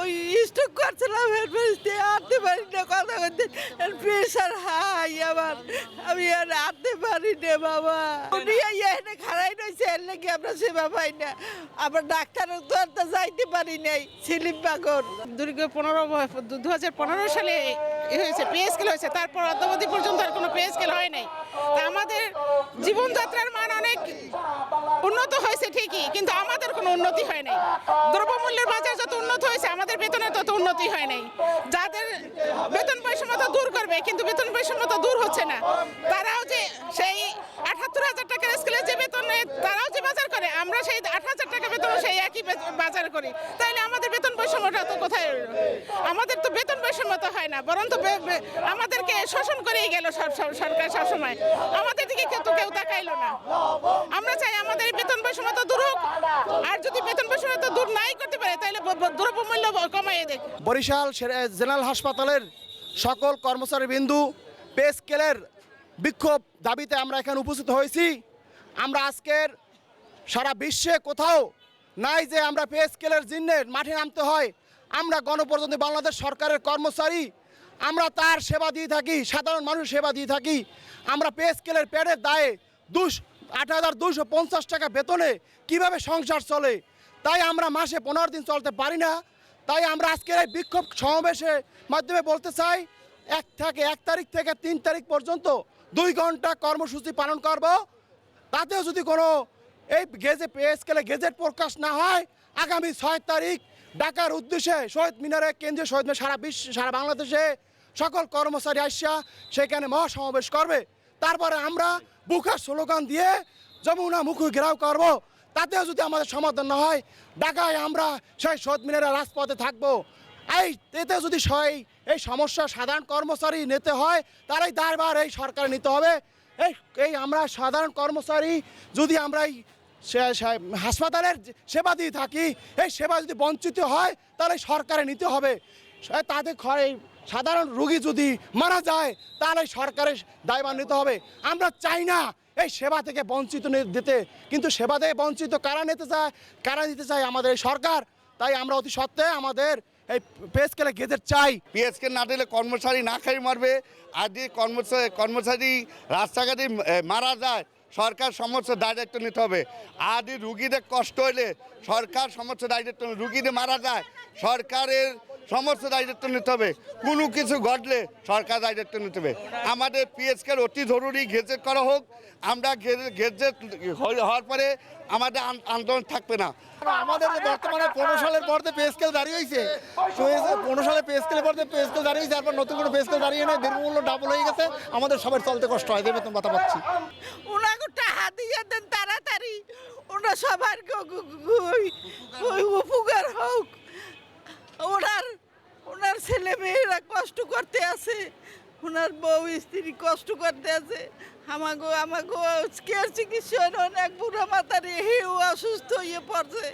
ওই স্টক করছিলাম আনতে পারি না, কথা বলতে। প্রেশার হাই আমার। আমি আর আনতে পারি না, বাবা। উনি এখানে খারাই রয়েছে, এর নাকি আমরা সেবা পাই না। আবার ডাক্তার তো আর তো যাইতে পারি নাই সিলিপ বাগর দুর্গ পনেরো দু হাজার পনেরো সালে হয়েছে পে স্কেল হয়েছে, তারপর অদ্যাবধি পর্যন্ত আর কোনো পে স্কেল হয় নাই। তা আমাদের জীবনযাত্রার মান অনেক উন্নত হয়েছে ঠিকই, কিন্তু আমাদের কোনো উন্নতি হয় নাই। দ্রব্যমূল্যের বাজার যত উন্নত হয়েছে, আমাদের বেতনের তত উন্নতি হয় নাই। যাদের বেতন বৈষম্যতা দূর করবে, কিন্তু বেতন বৈষম্যতা দূর হচ্ছে না। তারাও যে সেই আঠাত্তর হাজার টাকার স্কেলে যে বেতনে তারাও যে বাজার করে, আমরা সেই আট হাজার টাকা বেতন সেই একই বাজার করি। তাইলে আমাদের বেতন বৈষম্যটা তো কোথায় রইল? আমাদের তো বেতন বৈষম্যতা হয় না বরঞ্চ বে- বে- আমাদেরকে শোষণ করেই গেল সব সরকার সবসময়। আমাদের দিকে কেউ তো কেউ তাকাইলো না। আমরা চাই আমাদের বেতন বৈষম্যতা দূর হোক, আর যদি বেতন বৈষম্যতা দূর নাই করতে ব- দ্রব্যমূল্য বরিশাল জেনারেল হাসপাতালের সকল কর্মচারী বিন্দু পে স্কেলের বিক্ষোভ দাবিতে আমরা এখানে উপস্থিত হয়েছি। আমরা আজকের সারা বিশ্বে কোথাও নাই যে আমরা পে স্কেলের জিন্নে মাঠে নামতে হয়। আমরা গণপ্রজাতন্ত্রী বাংলাদেশ সরকারের কর্মচারী। আমরা তার সেবা দিয়ে থাকি, সাধারণ মানুষ সেবা দিয়ে থাকি। আমরা পে স্কেলের প্যাডের দায়ে দুশ আট হাজার দুশো পঞ্চাশ টাকা বেতনে কীভাবে সংসার চলে? তাই আমরা মাসে পনেরো দিন চলতে পারি না। তাই আমরা আজকের এই বিক্ষোভ সমাবেশের মাধ্যমে বলতে চাই, এক থেকে এক তারিখ থেকে তিন তারিখ পর্যন্ত দুই ঘণ্টা কর্মসূচি পালন করব। তাতেও যদি কোনো এই গেজে পে স্কেলে গেজেট প্রকাশ না হয়, আগামী ছয় তারিখ ঢাকার উদ্দেশ্যে শহীদ মিনারে কেন্দ্রীয় শহীদ মিনার সারা বিশ্ব, সারা বাংলাদেশে সকল কর্মচারী আসিয়া সেখানে মহাসমাবেশ করবে। তারপরে আমরা বুকার স্লোগান দিয়ে যমুনা মুখু ঘেরাও করব। তাতেও যদি আমাদের সমাধান না হয়, ঢাকায় আমরা সেই শহীদ মিনারের রাজপথে থাকব। এই, এতে যদি সেই, এই সমস্যা সাধারণ কর্মচারী নিতে হয় তারাই দায়ভার এই সরকারে নিতে হবে। এই এই আমরা সাধারণ কর্মচারী, যদি আমরা এই হাসপাতালের সেবা দিয়ে থাকি, এই সেবা যদি বঞ্চিত হয়, তাহলে সরকারে নিতে হবে। তাদের ঘরে সাধারণ রুগী যদি মারা যায়, তাহলে সরকারের দায়ভার নিতে হবে। আমরা চাই না এই সেবা থেকে বঞ্চিত দিতে। কিন্তু সেবা থেকে বঞ্চিত কারা নিতে চায়? কারা নিতে চায় আমাদের এই সরকার? তাই আমরা অতি সত্ত্বে আমাদের এই পেস্কেলে গেজেট চাই। পিএসকে না দিলে কর্মচারী না খাই মারবে। আর যদি কর্মচারী কর্মচারী রাস্তাঘাটে মারা যায়, সরকার সমস্ত দায়িত্ব নিতে হবে। আদি রুগীদের কষ্ট হইলে সরকার সমস্ত দায়িত্ব রুগীদের মারা যায়, সরকারের সমস্ত দায়িত্ব নিতে হবে। কোনো কিছু ঘটলে সরকার দায়িত্ব নিতে হবে। আমাদের পিএসকের অতি জরুরি গেজেট করা হোক। আমরা গেজেট হওয়ার পরে আমাদের আন্দোলন থাকবে না। আমাদের বর্তমানে পনেরো সালের পর পে স্কেল দাঁড়িয়ে হয়েছে পনেরো সালে পে স্কেলের পর পে স্কেল দাঁড়িয়ে হয়েছে তারপর নতুন করে পে স্কেল দাঁড়িয়ে নেই দ্রব্যমূল্য ডাবল হয়ে গেছে। আমাদের সবার চলতে কষ্ট হয় যে বেতন ভাতা পাচ্ছি ওনাকে টাকা দিয়ে দেন তাড়াতাড়ি। ওনার সবার উপকার হোক। ছেলে মেয়েরা কষ্ট করতে আছে ওনার বউ, স্ত্রী কষ্ট করতে আছে আমাগো আমাগো কেয়ার চিকিৎসা অনেক বুড়ো মাতারে হেও অসুস্থ হয়ে পড়ছে।